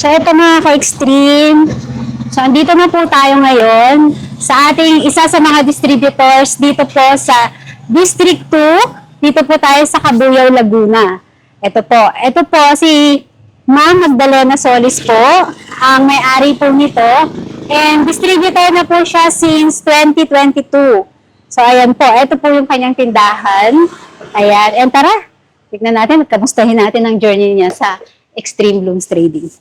So, ito mga ka-extreme. So, andito na po tayo ngayon sa ating isa sa mga distributors dito po sa District 2. Dito po tayo sa Cabuyao, Laguna. Ito po. Ito po si Ma'am Magdalena Solis po, ang may-ari po nito. And distributor na po siya since 2022. So, ayan po. Ito po yung kanyang tindahan. Ayan. And tara, tignan natin at kamustahin natin ang journey niya sa Extreme Blooms Trading.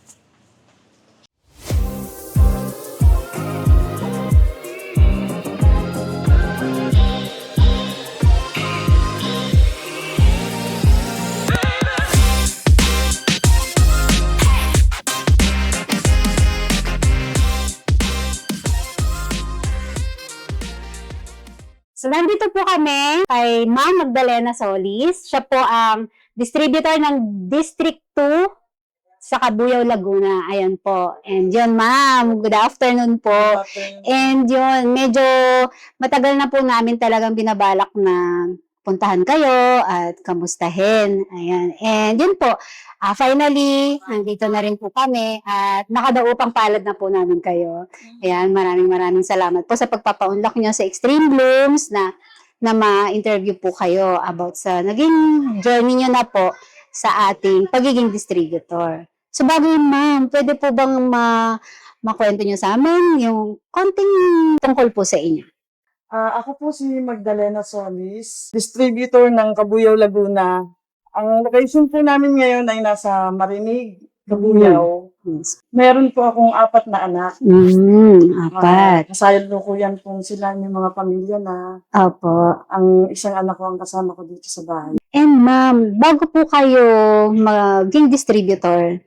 So, nandito po kami kay Ma'am Magdalena Solis. Siya po ang distributor ng District 2 sa Cabuyao, Laguna. Ayan po. And yun, ma'am. Good afternoon po. And yun, medyo matagal na po namin talagang binabalak na puntahan kayo at kamustahin. Ayan. And yun po, ah, finally, nandito na rin po kami at nakadaupang palad na po namin kayo. Ayan, maraming maraming salamat po sa pagpapaunlak nyo sa Extreme Blooms na na ma-interview po kayo about sa naging journey nyo na po sa ating pagiging distributor. So bago yun, ma'am, pwede po bang ma makwento nyo sa amin yung konting tungkol po sa inyo? Ah, ako po si Magdalena Solis, distributor ng Cabuyao, Laguna. Ang location po namin ngayon ay nasa Marinig, Cabuyao. Yes. Meron po akong apat na anak. Mm, apat. Uh, kasalukuyan po sila ng mga pamilya na Opo. ang isang anak ko ang kasama ko dito sa bahay. And ma'am, bago po kayo maging distributor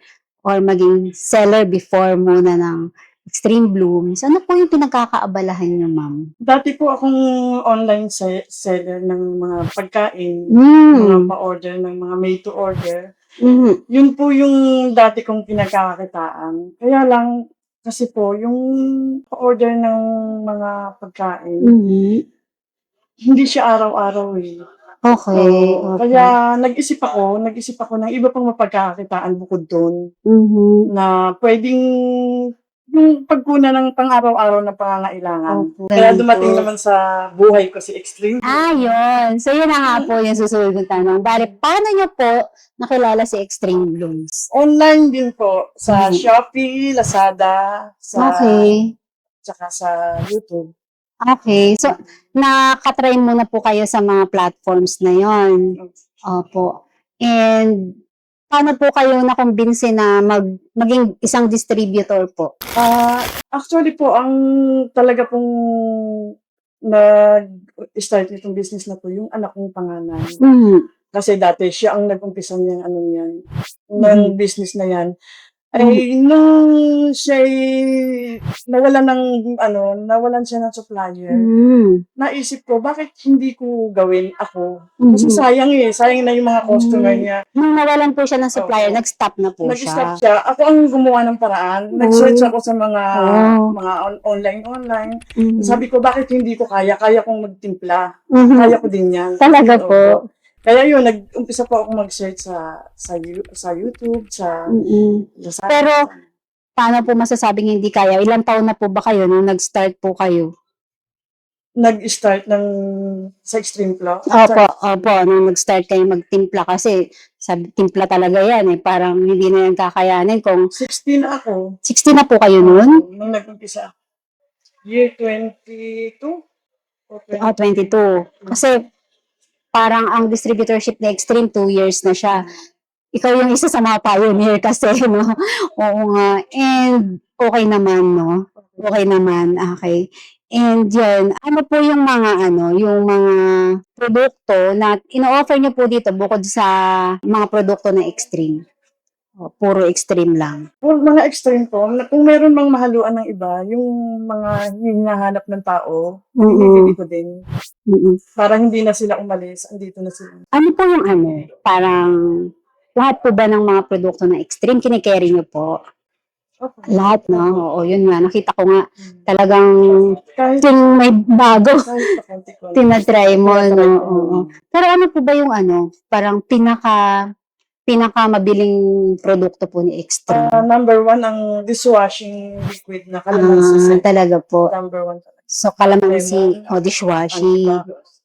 or maging seller before muna ng Extreme Blooms, ano po yung pinagkakaabalahan nyo, ma'am? Dati po akong online se- seller ng mga pagkain, Mm. mga pa-order ng mga made to order. Mm. Yun po yung dati kong pinagkakakitaan. Kaya lang, kasi po, yung pa-order ng mga pagkain, Mhm. hindi siya araw-araw eh. Okay. Oo. okay. Kaya nag-isip ako, nag-isip ako ng iba pang mapagkakakitaan bukod doon Mhm. na pwedeng yung pagkuna ng pang-araw-araw na pangangailangan. Opo. Kaya dumating naman sa buhay ko si Extreme. Ah, yun. So, yun na nga po yung susunod ng tanong. Bale, paano nyo po nakilala si Extreme Blooms? Online din po sa Mhm. Shopee, Lazada, sa Okay. tsaka sa YouTube. Okay. So, nakatry muna po kayo sa mga platforms na yon. Opo. And, paano po kayo nakumbinsi na mag, maging isang distributor po? Ah, actually po, ang talaga pong nag-start nitong business na to, yung anak kong panganay. Mhm. Kasi dati siya ang nag-umpisa niyang ano yan, ng Mhm. business na yan. Ay, nung siya nawalan ng, ano, nawalan siya ng supplier, Mhm. naisip ko, bakit hindi ko gawin ako? Kasi Mhm. sayang eh, sayang na yung mga customer Mm. niya. Nung nawalan po siya ng supplier, Opo. nag-stop na po Nag-stop siya. siya. Ako ang gumawa ng paraan. Nag-search ako sa mga Oh. mga on- online-online. Mhm. Sabi ko, bakit hindi ko kaya? Kaya kong magtimpla. Mhm. Kaya ko din yan. Talaga Opo. po. Kaya yun, nag-umpisa po ako mag-search sa sa, sa YouTube, sa Mhm. Lazada. Pero, Paano po masasabing hindi kaya? Ilang taon na po ba kayo nung nag-start po kayo? nag-start ng sa Extreme Flow. Opo, opo, nung nag-start kayo magtimpla kasi sabi, timpla talaga yan eh. Parang hindi na yan kakayanin kung 16 ako. 60 na po kayo nun? Nung nag-umpisa. Year 22? O 20. Ah, 22. Kasi parang ang distributorship ni Extreme 2 years na siya. Ikaw yung isa sa mga pioneer kasi, no? Oo nga. And okay naman, no? Okay naman, okay. And yun, ano po yung mga ano, yung mga produkto na ino-offer niyo po dito bukod sa mga produkto na extreme? O, puro extreme lang. Kung mga extreme po, kung meron mang mahaluan ng iba, yung mga hinahanap ng tao, Mm-mm. binibili ko din. Mm-mm. Para hindi na sila umalis, andito na sila. Ano po yung ano, parang lahat po ba ng mga produkto na extreme kinikerry niyo po? Okay. Lahat, no? Oo, yun nga. Nakita ko nga talagang Kahit, yung may bago. tinatry mo, no? Oo. Pero ano po ba yung ano, parang pinaka pinakamabiling produkto po ni Extreme? Ah, number one, ang dishwashing liquid na kalamansi Ah, talaga po. Number one talaga. So, kalamansi Lemon, o dishwashing.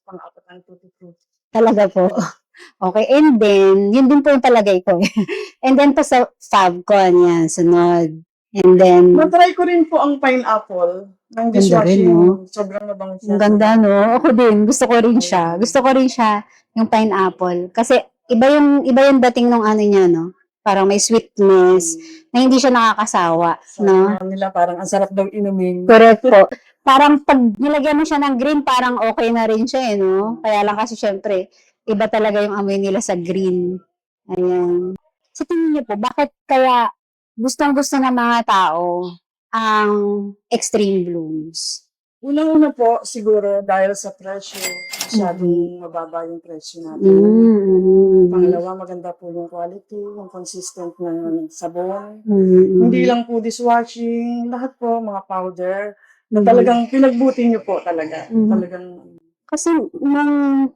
Pang-apat ang tutti frutti. Talaga po. Okay, and then, yun din po yung palagay ko. and then po sa Fabcon, yan, sunod. And then, Matry ko rin po ang pineapple ng dishwashing. rin, no? Sobrang mabango siya. ang ganda, no? Ako din, gusto ko rin siya. Gusto ko rin siya, yung pineapple. Kasi, iba yung, iba yung dating ng ano niya, no? Parang may sweetness, na hindi siya nakakasawa, Sabi no? nila parang ang sarap daw inumin. Correct po. Parang pag nilagyan mo siya ng green, parang okay na rin siya, eh, no? Kaya lang kasi syempre, iba talaga yung amoy nila sa green. Ayan. Sa tingin niyo po, bakit kaya gustong-gusto ng mga tao ang extreme blooms? Unang-una po, siguro dahil sa presyo, masyadong mababa yung presyo natin. Mm-hmm. Pangalawa, maganda po yung quality, yung consistent ng sabon. Mm-hmm. Hindi lang po dishwashing, lahat po, mga powder, na Mhm. talagang pinagbuti nyo po talaga. Mhm. Talagang, Kasi nung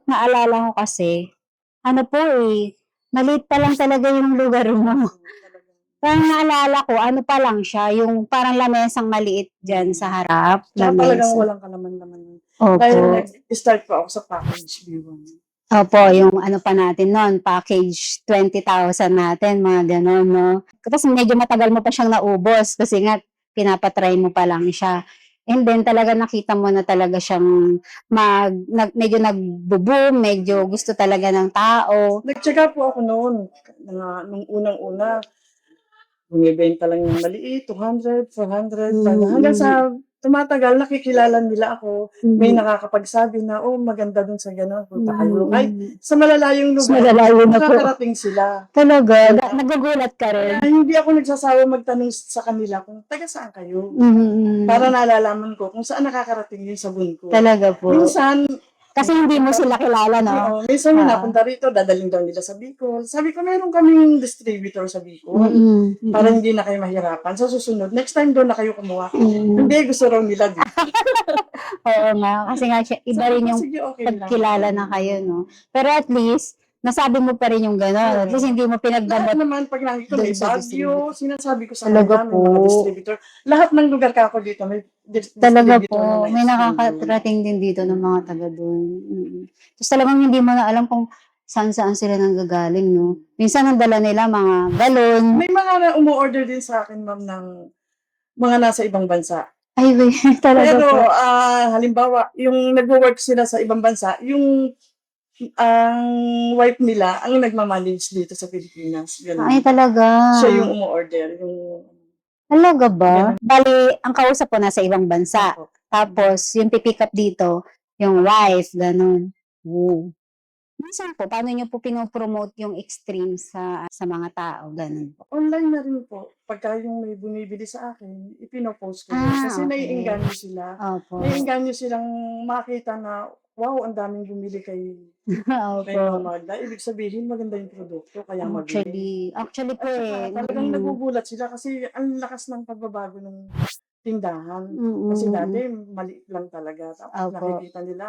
naalala ko kasi, ano po eh, maliit pa lang talaga yung lugar mo. Parang naalala ko, ano pa lang siya, yung parang lamesang maliit dyan sa harap. tsaka talagang walang kalaman-laman. Opo. Dahil nag-start po ako sa package B1. Opo, yung ano pa natin noon, package 20,000 natin, mga gano'n, no? Tapos medyo matagal mo pa siyang naubos kasi nga, pinapatry mo pa lang siya. And then talaga nakita mo na talaga siyang mag, nag, medyo nagbo-boom, medyo gusto talaga ng tao. Nagtsaga po ako noon, na, nung unang-una, bumibenta lang yung maliit, 200, 400, Mm. hanggang sa tumatagal, nakikilala nila ako. May Mm. nakakapagsabi na, oh, maganda dun sa gano'n, punta kayo. Mm. Ay, sa malalayong Mas lugar, malalayo na po. nakakarating sila. Talaga, da- nagugulat ka rin. Kaya hindi ako nagsasawa magtanong sa kanila kung taga saan kayo. Mhm. Para nalalaman ko kung saan nakakarating yung sabon ko. Talaga po. Minsan, Kasi hindi mo sila kilala, no? oo, minsan may Ah. napunta rito, dadaling daw nila sa Bicol. Sabi ko, meron kaming distributor sa Bicol. Mm-mm. Para hindi na kayo mahirapan. Sa susunod, next time doon na kayo kumuha. Mm. Hindi, gusto raw nila dito. Oo nga, kasi nga siya, iba rin yung sige, okay lang. pagkilala na kayo, no? Pero at least, nasabi mo pa rin yung gano'n. At least hindi mo Lahat pinagdamot. naman, pag nakikita may sa bagyo, sinasabi ko sa Talaga kanila, may mga po. distributor. Lahat ng lugar ka ako dito, may dis- Talaga distributor po, na may extend. nakakarating din dito ng mga taga doon. Mm. Tapos talagang hindi mo na alam kung saan-saan sila nanggagaling, no? Minsan ang dala nila mga galon. May mga na umu-order din sa akin, ma'am, ng mga nasa ibang bansa. Ay, wait, talaga Pero, po. ah, halimbawa, yung nagwo-work sila sa ibang bansa, yung ang wife nila ang nagmamanage dito sa Pilipinas. Ganun. Ay, talaga. Siya yung umu-order. Yung, Talaga ba? Bali, ang kausap ko nasa ibang bansa. Opo. Tapos, yung pipick up dito, yung wife, ganun. Oo. Minsan po, paano nyo po pinopromote yung extreme sa sa mga tao, ganun po? online na rin po. Pagka yung may bumibili sa akin, ipinopost ko. Ah, Kasi okay. naiinganyo sila. Opo. Naiinganyo silang makita na, wow, ang daming bumili kay, kay Opo. Magda. Ibig sabihin, maganda yung produkto, kaya mabili. Actually, actually po At eh. saka talagang mm, nagugulat sila kasi ang lakas ng pagbabago ng tindahan. mm, Kasi mm, dati, maliit lang talaga. Tapos Opo. nakikita nila,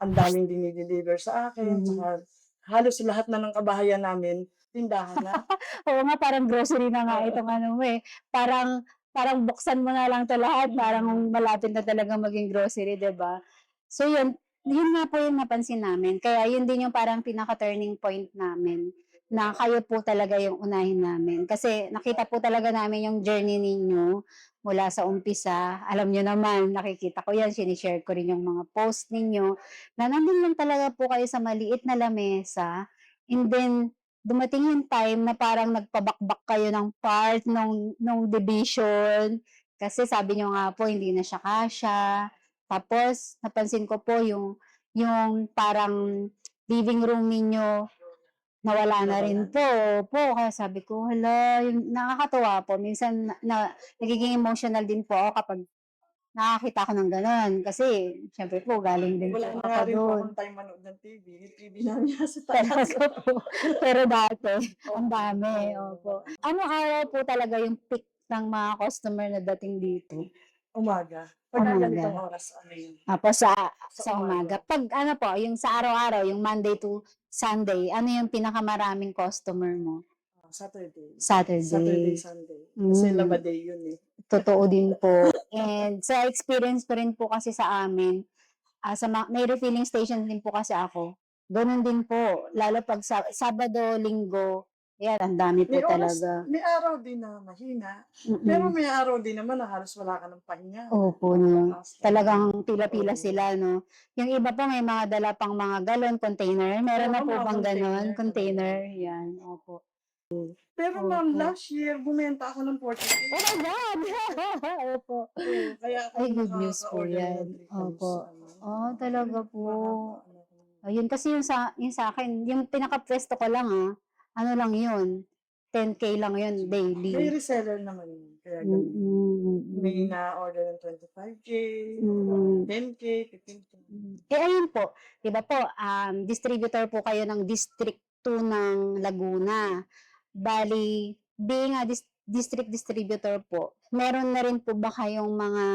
ang daming dinideliver sa akin. Mhm. Saka halos lahat na ng kabahayan namin, tindahan na. Oo nga, parang grocery na nga itong ano mo eh. Parang, parang buksan mo na lang to lahat. Parang malapit na talaga maging grocery, 'di ba So yun, yun nga po yung napansin namin. Kaya yun din yung parang pinaka-turning point namin na kayo po talaga yung unahin namin. Kasi nakita po talaga namin yung journey ninyo mula sa umpisa. Alam nyo naman, nakikita ko yan, sinishare ko rin yung mga post ninyo, na nandun lang talaga po kayo sa maliit na lamesa. And then, dumating yung time na parang nagpabakbak kayo ng part nung, nung division. Kasi sabi nyo nga po, hindi na siya kasha. Tapos, napansin ko po yung, yung parang living room ninyo, nawala na rin po. Po, kaya sabi ko, hala, yung, nakakatuwa po. Minsan, na, na- nagiging emotional din po ako kapag nakakita ko ng ganon. Kasi, syempre po, galing din Wala po na nga ako rin po doon. akong time manood ng TV. TV namin nasa taas. Talaga po. Pero dati, ang dami. Opo. Ano araw po talaga yung peak ng mga customer na dating dito? Umaga. Pagka Umaga. ganitong oras, ano yun? Tapos sa, Sa sa umaga. Pag ano po, yung sa araw-araw, yung Monday to Sunday, ano yung pinakamaraming customer mo? Ah, Saturday. Saturday. Saturday, Sunday. Kasi Mm. laba day yun eh. Totoo din po. And sa experience ko rin po kasi sa amin, ah, sa ma- may refilling station din po kasi ako. Ganun din po. Lalo pag sa, Sabado, Linggo, yan, ang dami po May oras, talaga. may araw din na mahina. Mm-mm. Pero may araw din naman na halos wala ka ng pahinga. Opo, no. Talagang pila-pila Oo. sila, no? Yung iba pa may mga dala pang mga galon, container. Meron na Oo, po mga bang ganon? container. Container. Yan, opo. Pero ma'am, last year, bumenta ako ng 40 Oh my God! opo. Kaya ako Ay, good news po nakaka-order yan. ng three times, Opo. ano. Oh, talaga po. Nakaka- ano. Ayun, kasi yung sa, yung sa akin, yung pinaka-pwesto ko lang ah, ano lang yun, 10k lang yun daily. May reseller naman yun. Kaya ganun. Mm-mm. May na-order ng 25K, Mm. 10K, 15K. Eh, ayun po, di ba po, um, distributor po kayo ng District 2 ng Laguna. Bali, being a dis- district distributor po, meron na rin po ba kayong mga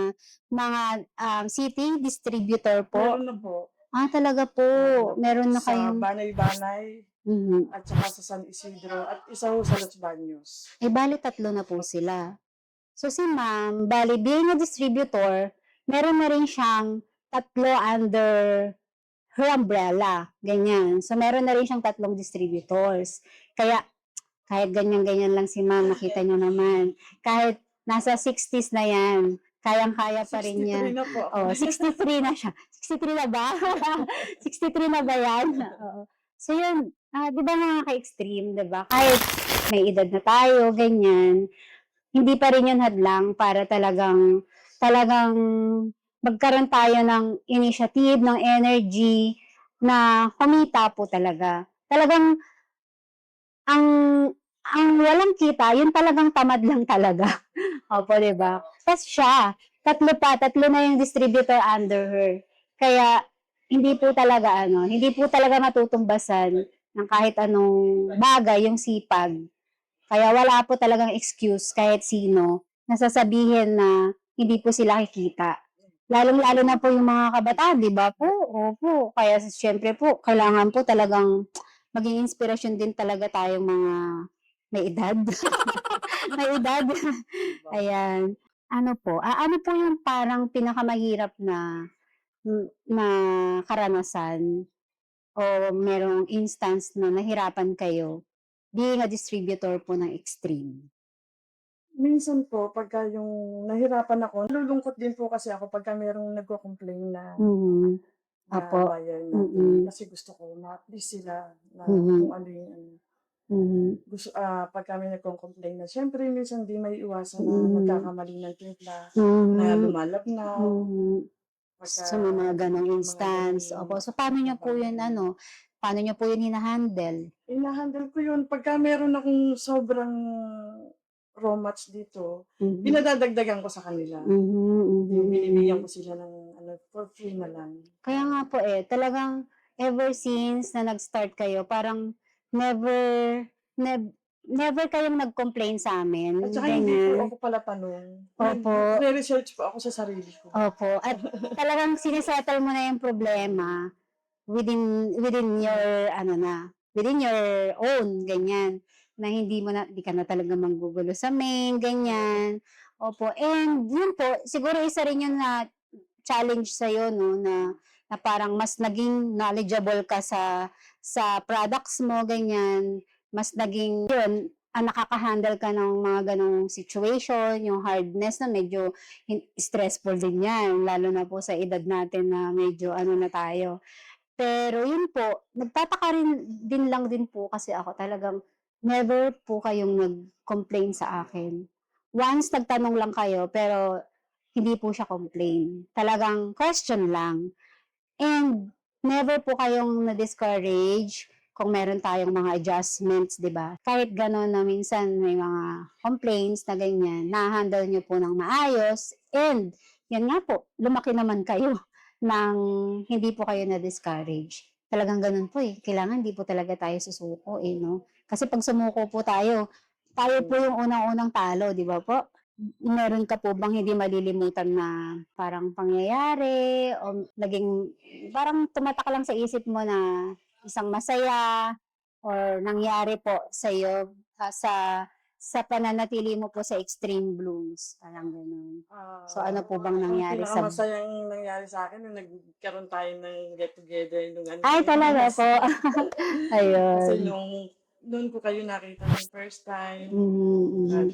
mga um, city distributor po? Meron na po. Ah, talaga po. Meron na sa kayong... Banay-Banay Mhm. at saka sa San Isidro at isa ho sa Los Baños. Eh, bali tatlo na po sila. So, si ma'am, bali, being a distributor, meron na rin siyang tatlo under her umbrella. Ganyan. So, meron na rin siyang tatlong distributors. Kaya, kahit ganyan-ganyan lang si ma'am, nakita nyo naman. Kahit nasa 60s na yan, kayang-kaya pa rin niya. 63 na po. Oh, 63 na siya. 63 na ba? 63 na ba yan? Oo. So yun, ah, di ba mga ka-extreme, di ba? Kahit may edad na tayo, ganyan, hindi pa rin yun hadlang para talagang, talagang magkaroon tayo ng initiative, ng energy, na kumita po talaga. Talagang, ang, ang walang kita, yun talagang tamad lang talaga. Opo, di ba? Tapos siya, tatlo pa, tatlo na yung distributor under her. Kaya, hindi po talaga ano, hindi po talaga matutumbasan ng kahit anong bagay yung sipag. Kaya wala po talagang excuse kahit sino na sasabihin na hindi po sila kikita. Lalong-lalo na po yung mga kabataan, di ba po? Opo. Kaya syempre po, kailangan po talagang maging inspirasyon din talaga tayong mga may edad. may edad. Ayan. Ano po? Ah, ano po yung parang pinakamahirap na na karanasan o merong instance na nahirapan kayo being a distributor po ng extreme? Minsan po, pagka yung nahirapan ako, nalulungkot din po kasi ako pagka merong nagko-complain na, Mhm. na Apo. buyer natin. Mm-mm. Kasi gusto ko ma-please sila na Mhm. kung ano yung ano. Mhm. Gusto, ah pag kami nagko-complain na, syempre minsan di may iwasan na Mhm. magkakamali ng timpla, na Mhm. lumalabnaw. Mhm. So, may mga ganong instance. Opo. So, paano nyo po yun, ano, paano nyo po yun hinahandle? Ina-handle ko yun. Pagka meron akong sobrang raw match dito, Mhm. pinadadagdagan ko sa kanila. Mhm, mhm. Binibigyan ko sila ng ano, for free na lang. Kaya nga po eh, talagang ever since na nag-start kayo, parang never, nev- never kayong nag-complain sa amin. At saka hindi po ganyan. ako pala tanong. Opo. Nag-research po ako sa sarili ko. Opo. At talagang sinisettle mo na yung problema within within your ano na, within your own ganyan na hindi mo na hindi ka na talaga manggugulo sa main ganyan. Opo. And yun po, siguro isa rin yun na challenge sa no na na parang mas naging knowledgeable ka sa sa products mo ganyan, mas naging yun ah, nakaka-handle ka ng mga ganong situation, yung hardness na medyo stressful din yan, lalo na po sa edad natin na medyo ano na tayo. Pero yun po, nagtataka rin din lang din po kasi ako talagang never po kayong nag-complain sa akin. Once nagtanong lang kayo, pero hindi po siya complain. Talagang question lang. And never po kayong na-discourage kung meron tayong mga adjustments, di ba? Kahit gano'n na minsan may mga complaints na ganyan, na-handle nyo po ng maayos. And, yan nga po, lumaki naman kayo ng hindi po kayo na-discourage. Talagang ganun po eh. Kailangan hindi po talaga tayo susuko eh, no? Kasi pag sumuko po tayo, tayo po yung unang-unang talo, di ba po? meron ka po bang hindi malilimutan na parang pangyayari o naging parang tumatak lang sa isip mo na isang masaya or nangyari po sa iyo ah, sa sa pananatili mo po sa extreme blooms parang gano'n. Ah, So, ano po bang nangyari ang sa- pinakamasayang nangyari sa akin nung nagkaroon tayo ng get together nung ano. Ay talaga po. Kasi Ayun. nung noon ko kayo nakita ng first time. Mhm, mhm. At,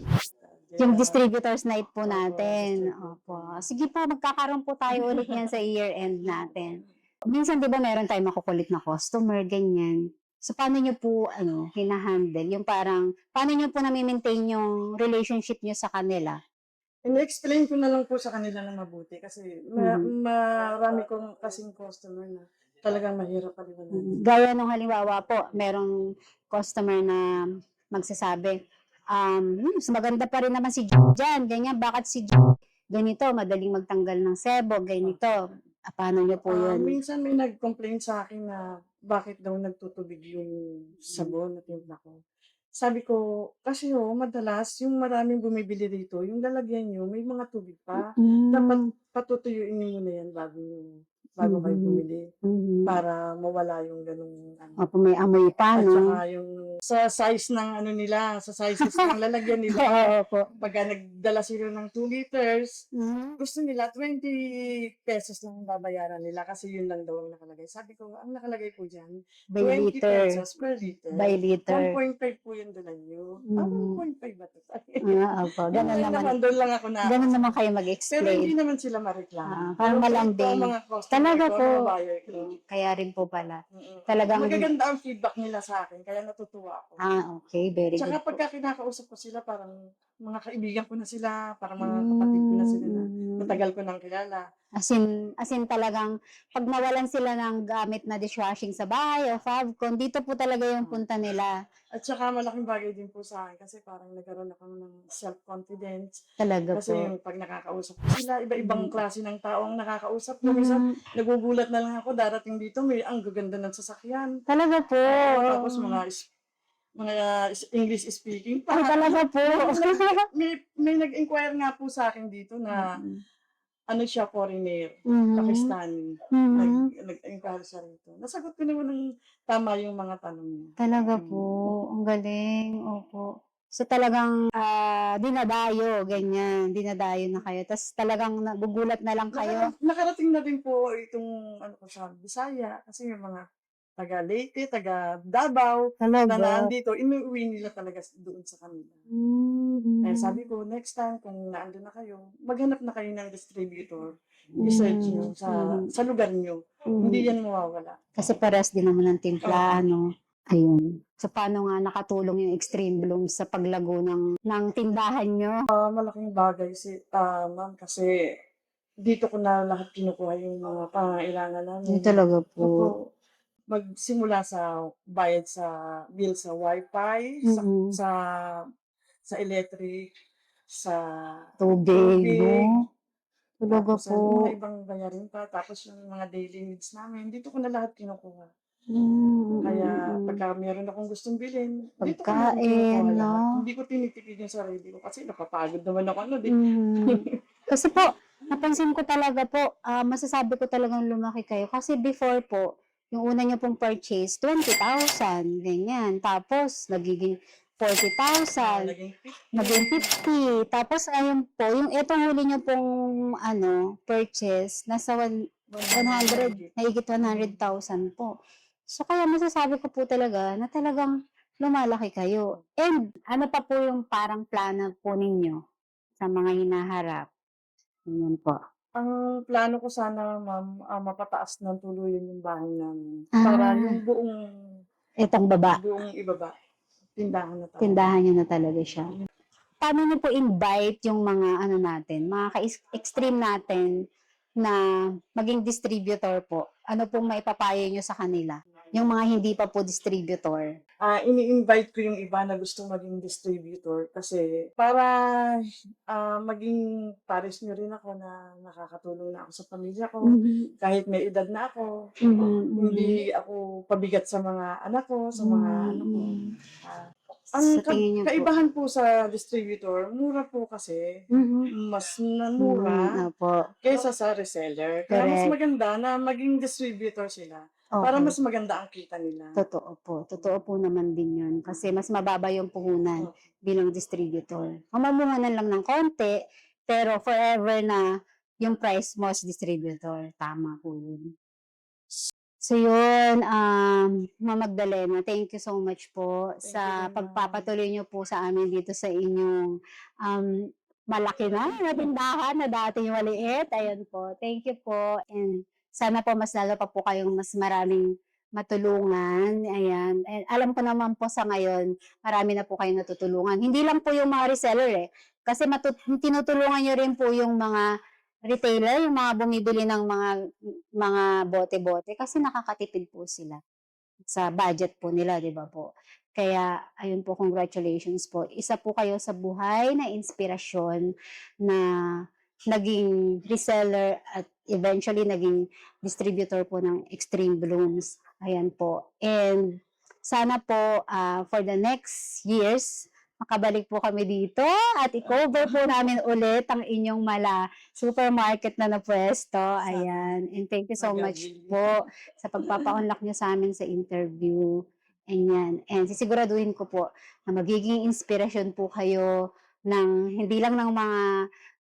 Yung yeah. distributors night po natin. Opo. Sige po, magkakaroon po tayo ulit yan sa year end natin. Minsan, di ba, meron tayong makukulit na customer, ganyan. So, paano nyo po, ano, hinahandle? Yung parang, paano nyo po nami-maintain yung relationship nyo sa kanila? In-explain ko na lang po sa kanila na mabuti kasi ma- Mhm. marami kong kasing customer na talagang mahirap pa rin. Gaya nung halimbawa po, merong customer na magsasabi, um, "Hmm, maganda pa rin naman si Jan, ganyan, bakit si Jan, ganito, madaling magtanggal ng sebo, ganito. Ah, paano nyo po Ah, yun? minsan may nag-complain sa akin na bakit daw nagtutubig yung sabon at timpla ko. Sabi ko, kasi oh, madalas yung maraming bumibili rito, yung lalagyan nyo, may mga tubig pa. Mm, Dapat patutuyuin niyo muna yan bago, bago kayo Mhm. bumili mhm. para mawala yung ganung ano. Opo, may amoy pa, At no? saka yung sa size ng ano nila, sa sizes ng lalagyan nila, Oo, opo. pagka nagdala sila ng 2 liters, Mhm. gusto nila 20 pesos lang ang babayaran nila kasi yun lang daw ang nakalagay. Sabi ko, ang nakalagay po dyan, By 20 liter. pesos per liter. By liter. 1.5 po yung dala nyo. Ah, Mhm. 1.5 ba ito? Ah, opo, ganun naman. doon lang ako na. Ganun naman kayo Pero mag-explain. hindi naman sila mareklamo. Ah, parang Pero malambing. ito ang mga customer Talaga ko, po. mga buyer ko. Kaya rin po pala. Mm-mm. Talagang, Magaganda ang feedback nila sa akin, kaya natutuwa ako. ah, okay, very good Tsaka po. pagka kinakausap ko sila, parang mga kaibigan ko na sila, parang mga kapatid ko na sila na Mm. Matagal ko nang kilala. As in, as in talagang, pag nawalan sila ng gamit na dishwashing sa bahay o Favcon, dito po talaga yung punta nila. At saka malaking bagay din po sa akin kasi parang nagkaroon ako ng self-confidence. Talaga Kasi po. yung pag nakakausap ko sila, iba-ibang klase ng tao ang nakakausap ko. Minsan, Mm, nagugulat na lang ako, darating dito, may ang gaganda ng sasakyan. talaga po. Tapos mga mga is- English speaking pa. Ah, talaga po. may, may nag-inquire nga po sa akin dito na ano siya, foreigner, Mhm. Pakistani. Mhm. Nag, nag-inquire siya rito. Nasagot ko naman ng tama yung mga tanong niya. Talaga po. Ang galing. Opo. So talagang ah, dinadayo, ganyan. Dinadayo na kayo. Tapos talagang nagugulat na lang kayo. Nakara- nakarating na din po itong ano ko sa Bisaya kasi yung mga taga Leyte, taga Davao na Talaga. naandito, inuwi nila talaga doon sa kanila. Mm, Eh sabi ko, next time kung naandun na kayo, maghanap na kayo ng distributor. I-search nyo sa, Mm. sa lugar nyo. mm. Hindi yan mawawala. Kasi pares din naman ng timpla, ano. Ayun. So, paano nga nakatulong yung extreme bloom sa paglago ng, ng tindahan nyo? Ah, malaking bagay si ah, ma'am kasi dito ko na lahat kinukuha yung mga pangailangan namin. Yun talaga po. Opo. Magsimula sa bayad sa bill sa wifi, sa, Mhm. sa sa electric, sa Tubig, no? Talaga tapos, po. ano, mga ibang bayarin pa, tapos yung mga daily needs namin, dito ko na lahat kinukuha. Mm, Kaya mm, mm. pagka meron akong gustong bilhin, dito ko na Pagkain, no? Hindi ko tinitipid yung sarili ko kasi napapagod naman ako ano, di. Mhm. Kasi po, napansin ko talaga po, ah, masasabi ko talagang lumaki kayo. Kasi before po, yung una nyo pong purchase, 20,000, ganyan. Tapos, nagiging 40,000, Naging fit. naging 50. Tapos, ayun po, yung itong huli nyo pong, ano, purchase, nasa one- 100, nahigit 100,000 po. So, kaya masasabi ko po talaga na talagang lumalaki kayo. And, ano pa po yung parang plano po ninyo sa mga hinaharap? Yun po. Ang plano ko sana, ma'am, ah, mapataas ng tuluyan yung bahay namin. Ah. Para yung buong, Itong baba, buong ibaba, tindahan na tayo. tindahan nyo na talaga siya. Paano nyo po invite yung mga ano natin, mga ka-extreme natin na maging distributor po? Ano pong maipapayo nyo sa kanila? Yung mga hindi pa po distributor. Ah, ini-invite ko yung iba na gustong maging distributor kasi para ah, maging pares nyo rin ako na nakakatulong na ako sa pamilya ko. Mhm. Kahit may edad na ako, Mhm. hindi ako pabigat sa mga anak ko, sa mga ano ko. Ah, Ang ka- niyo po? kaibahan po sa distributor, mura po kasi. Mhm. Mas na Mm, mura Opo. kaysa sa reseller. Kaya mas Correct. maganda na maging distributor sila. Para Okay. mas maganda ang kita nila. Totoo po. Totoo po naman din yun. Kasi mas mababa yung puhunan Opo. bilang distributor. Mamamuhanan lang ng konti, pero forever na yung price mo as distributor. Tama po yun. So yun, um, Ma'am Magdalena, thank you so much po Thank you sa ma'am. pagpapatuloy niyo po sa amin dito sa inyong um, malaki na na tindahan na dati yung maliit. Ayan po. Thank you po. And sana po mas lalo pa po kayong mas maraming matulungan. Ayan. And alam ko naman po sa ngayon, marami na po kayong natutulungan. Hindi lang po yung mga reseller eh. Kasi tinutulungan nyo rin po yung mga retailer, yung mga bumibili ng mga mga bote-bote kasi nakakatipid po sila sa budget po nila, 'di ba po? Kaya ayun po, congratulations po. Isa po kayo sa buhay na inspirasyon na naging reseller at eventually naging distributor po ng Extreme Blooms. Ayan po. And sana po ah, for the next years, makabalik po kami dito at i-cover po namin ulit ang inyong mala supermarket na na pwesto. Ayan. And thank you so much po sa pagpapa-unlock nyo sa amin sa interview. Ayan. And sisiguraduhin ko po na magiging inspirasyon po kayo ng hindi lang ng mga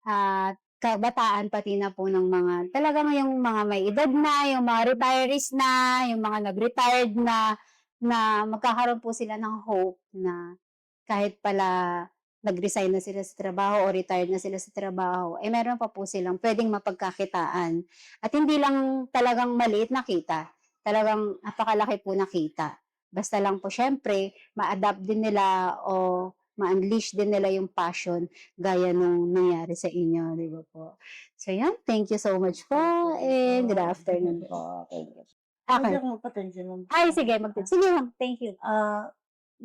ah, kabataan pati na po ng mga talagang yung mga may edad na, yung mga retirees na, yung mga nag-retired na na magkakaroon po sila ng hope na kahit pala nag-resign na sila sa trabaho o retired na sila sa trabaho, eh meron pa po silang pwedeng mapagkakitaan. At hindi lang talagang maliit na kita, talagang napakalaki po na kita. Basta lang po syempre, ma-adapt din nila o ma-unleash din nila yung passion gaya nung nangyari sa inyo, di ba po? So yan, thank you so much po and good afternoon po. Thank you. Okay. ako ma'am. Ay, sige, mag Sige lang, thank you. Ah,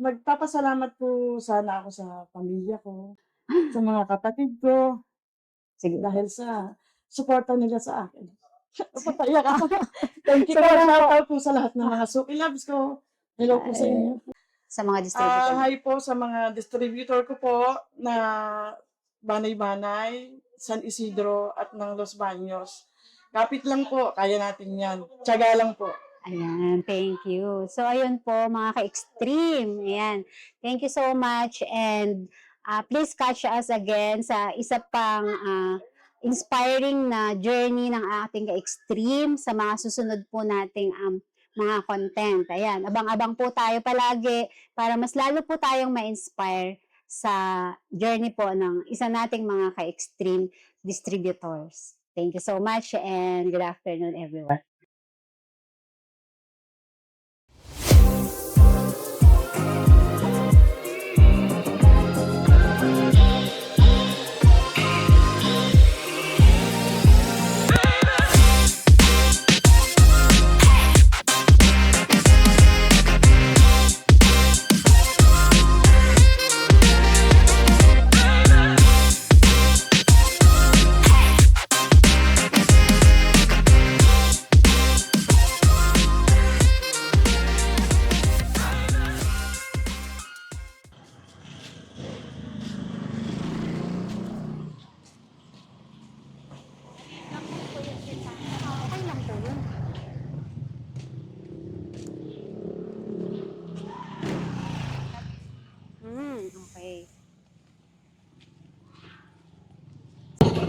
magpapasalamat po sana ako sa pamilya ko, sa mga kapatid ko, Sige. dahil sa suporta nila sa akin. Napatayak ako. Thank you Sige po. po sa lahat ng mga Suki Loves ko. Hello po sa inyo. Sa mga distributor. hi po sa mga distributor ko po na Banay-Banay, San Isidro at ng Los Baños. Kapit lang po, kaya natin yan. Tiyaga lang po. Ayan, thank you. So, ayun po, mga ka-extreme. Ayan. Thank you so much. And uh, please catch us again sa isa pang uh, inspiring na journey ng ating ka-extreme sa mga susunod po nating um, mga content. Ayan, abang-abang po tayo palagi para mas lalo po tayong ma-inspire sa journey po ng isa nating mga ka-extreme distributors. Thank you so much and good afternoon everyone.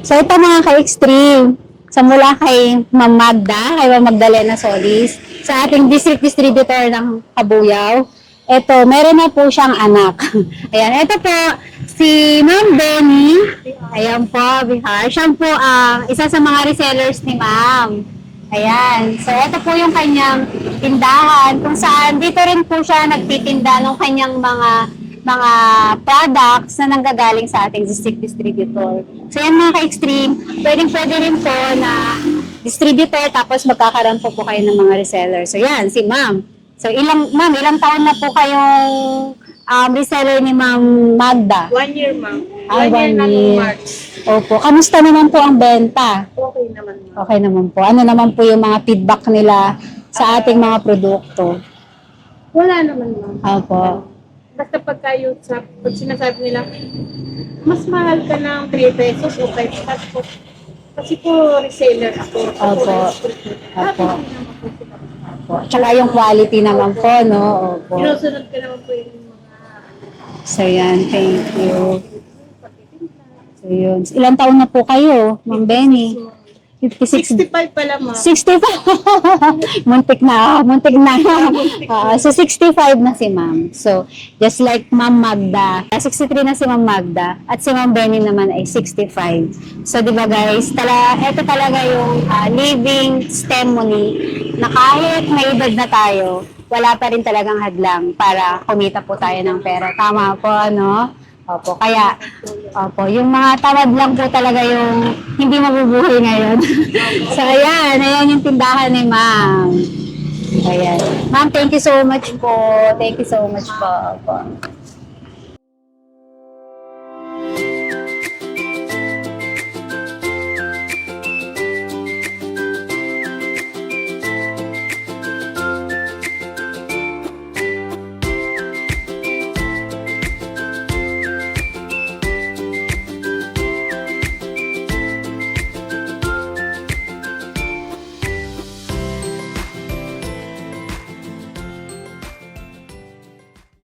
So ito mga ka-extreme, sa mula kay Ma'am Magda, kay Ma'am Magdalena Solis, sa ating district distributor ng Kabuyaw, ito, meron na po siyang anak. Ayan, ito po, si Ma'am Benny, ayan po, Bihar, siya po ang isa sa mga resellers ni Ma'am. Ayan, so ito po yung kanyang tindahan, kung saan dito rin po siya nagtitinda ng kanyang mga mga products na nanggagaling sa ating district distributor. So yan mga ka-extreme, pwedeng pwede rin po na distributor tapos magkakaroon po po kayo ng mga reseller. So yan, si ma'am. So ilang, ma'am, ilang taon na po kayong um, reseller ni ma'am Magda? One year, ma'am. Ah, one, year na year. March. Opo. Kamusta naman po ang benta? Okay naman, ma'am. Okay naman po. Ano naman po yung mga feedback nila sa ating mga produkto? Wala naman, ma'am. Opo. Basta pagka yung sa, pag sinasabi nila, mas mahal ka ng 3 pesos o 5 pesos po. Kasi po reseller ako. Opo. po. Opo. Tapos hindi naman po sila. Opo. Tsaka yung quality naman po, no? Opo. Sinusunod ko naman po yung mga So, yan. Thank you. So, yun. Ilan taon na po kayo, Ma'am Benny? 56 65 pala ma. 65. muntik na, muntik na. Ah, so 65 na si Ma'am. So just like Ma'am Magda, ah, 63 na si Ma'am Magda at si Ma'am Benny naman ay 65. So 'di ba guys, tala ito talaga yung ah, living testimony na kahit may edad na tayo, wala pa rin talagang hadlang para kumita po tayo ng pera. Tama po, no? Opo, kaya Opo, yung mga tamad lang po talaga yung hindi mabubuhay ngayon. so, ayan, ayan yung tindahan ni ma'am. Ayan. Ma'am, thank you so much po. Thank you so much po. Opo.